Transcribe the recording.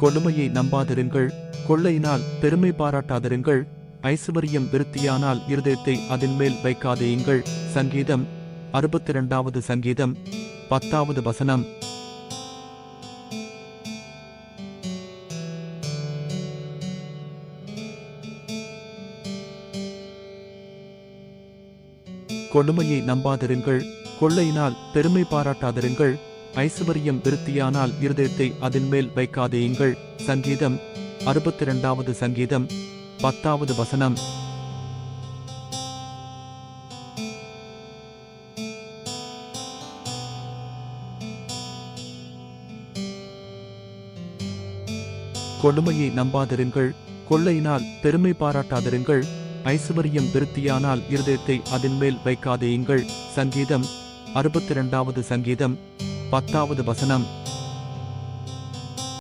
கொடுமையை நம்பாதிருங்கள் கொள்ளையினால் பெருமை பாராட்டாதிருங்கள் ஐஸ்வர்யம் விருத்தியானால் இருதயத்தை அதன் மேல் வைக்காதேயுங்கள். சங்கீதம் அறுபத்தி இரண்டாவது சங்கீதம் பத்தாவது வசனம். கொடுமையை நம்பாதிருங்கள் கொள்ளையினால் பெருமை பாராட்டாதிருங்கள் ஐசுவரியம் விருத்தியானால் இருதயத்தை அதன் மேல் வைக்காதேயுங்கள். சங்கீதம் அறுபத்தி இரண்டாவது சங்கீதம் பத்தாவது வசனம். கொடுமையை நம்பாதிருங்கள் கொள்ளையினால் பெருமை பாராட்டாதிருங்கள் ஐசுவரியம் விருத்தியானால் இருதயத்தை அதன் மேல் வைக்காதேயுங்கள். சங்கீதம் அறுபத்தி இரண்டாவது சங்கீதம் பத்தாவது வசனம்